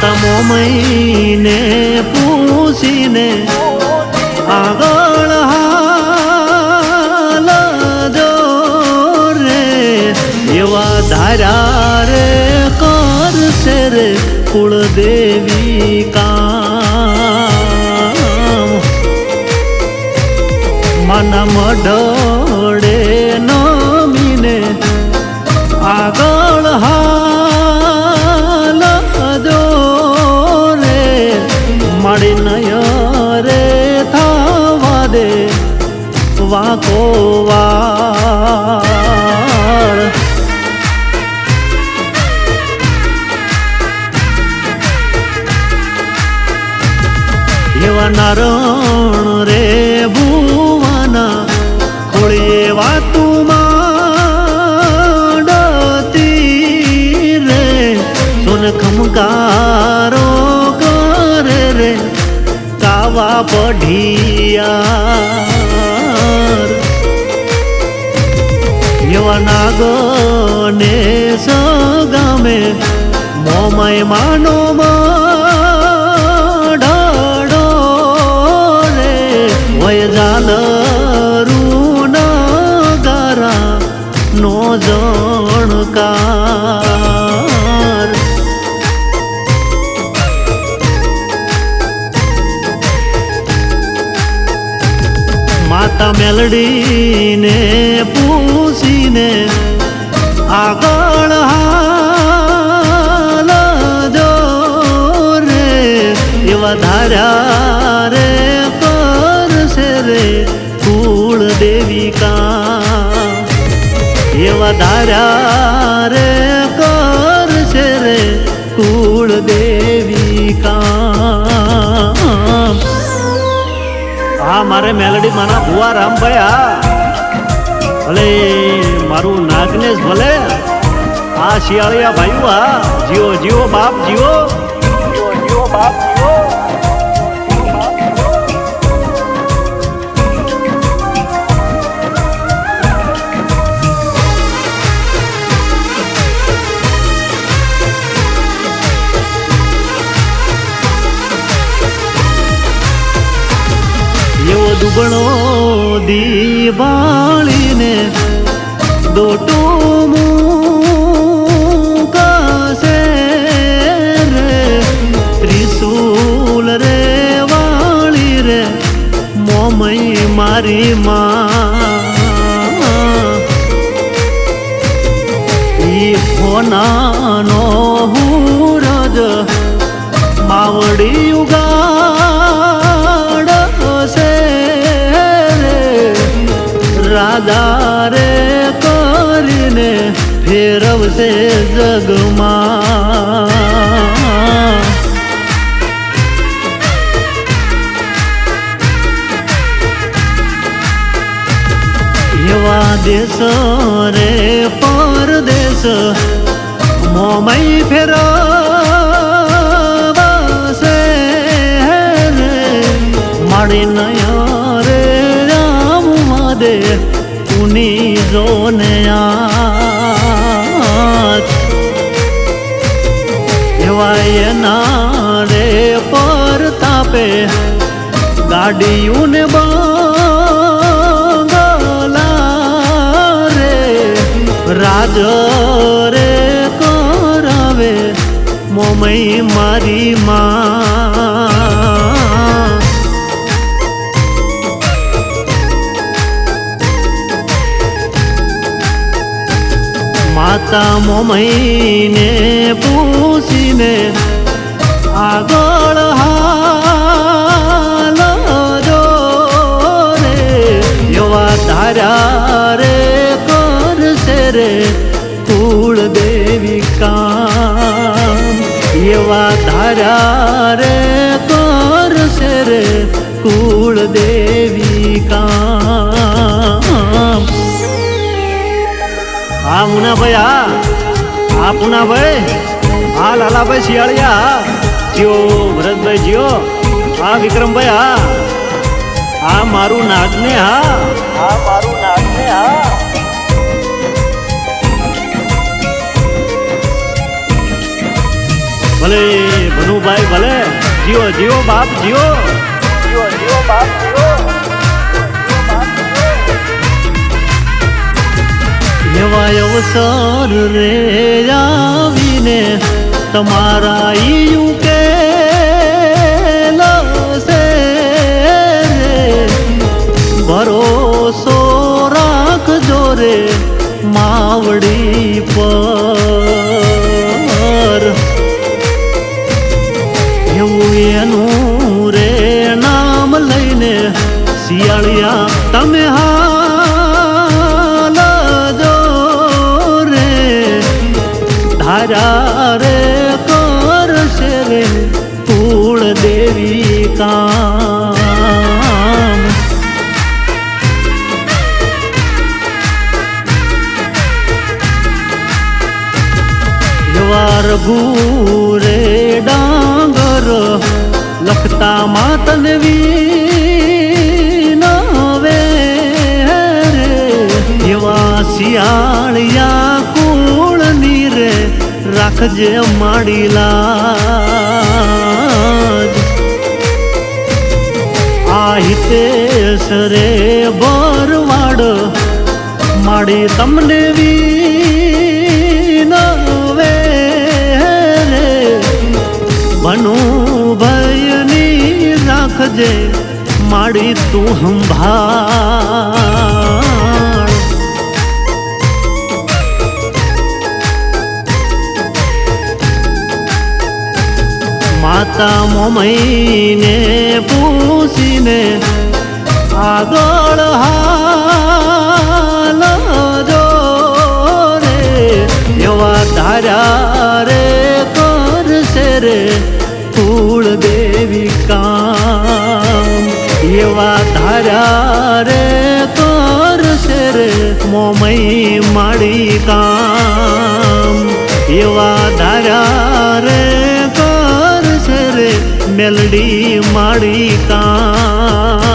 માતા મોમઈને પૂછીને આગળ હાલ જો રે. એવા ધાર્યા રે કરશે રે કુળદેવી કામ. મન નમીને આગળ હાલ વાળ એવા મોમય માનો ઢાડો રે વય જાલ રૂન ગારા નો જણકાર. માતા મેલડીને પૂછીને આગળ હાલ ધાર્યા રે કરશે રે કુળ દેવિકા એવા ધાર્યા રે કરશે રે કુળ દેવિકા હા મારે મેલડી માના ભુવા રામભાઈ હા ભલે મારું નાગનેશ ભલે આ શિયાળિયા ભાઈઓ હા જીઓ જીઓ બાપ જીઓ જીઓ બાપ દીવાળીને દોટો મૂકશે રે. ત્રિશુલ રે વાળી રે મોમય મારી માં. હોનાનો હું રજ માવડી ઉગાડ રાધા રે કરીને ફેરવશે જગમાં એવા દેશ રે પરદેશ મોમય ફેરવશે માડી નય એના રે પર તાપે ગાડીઓને બંગલા રે, રાજ રે કરાવે મોમય મારી માં. માતા મોમઈને એવા ધાર્યા રે કરશે રે કુળ દેવિકા હા, મુનાભાઈ, હા. હા પુનાભાઈ હા, લાલાભાઈ શિયાળિયા. જીઓ, ભરતભાઈ જીઓ. હા, વિક્રમભાઈ, હા. હા, મારું નાગને, હા. હા, મારું નાગને, હા. ભલે ભનુભાઈ ભલે. જીઓ જીઓ બાપ જીઓ જીઓ જીઓ બાપ જીઓ એવા અવસર રે આવીને તમારા યુ કે વાર ભૂરે ડાંગર લખતા માતન વીનવે રે. એવા શિયાળિયા કુળ નીરે રાખજે માડીલા આ હિતેશ રે બરવાડ માડી તમને વિનવે બનુ ભયની રાખજે માડી તું સંભાળ. માતા મોમઈને પૂછીને આગળ હાલ જો રે, એવા ધાર્યા રે કરશે રે. કુળ દેવી કામ. એવા ધારા રે કરશે રે મોમઈ માડી કામ. એવા ધારા રે કરશે રે મેલડી માડી કામ.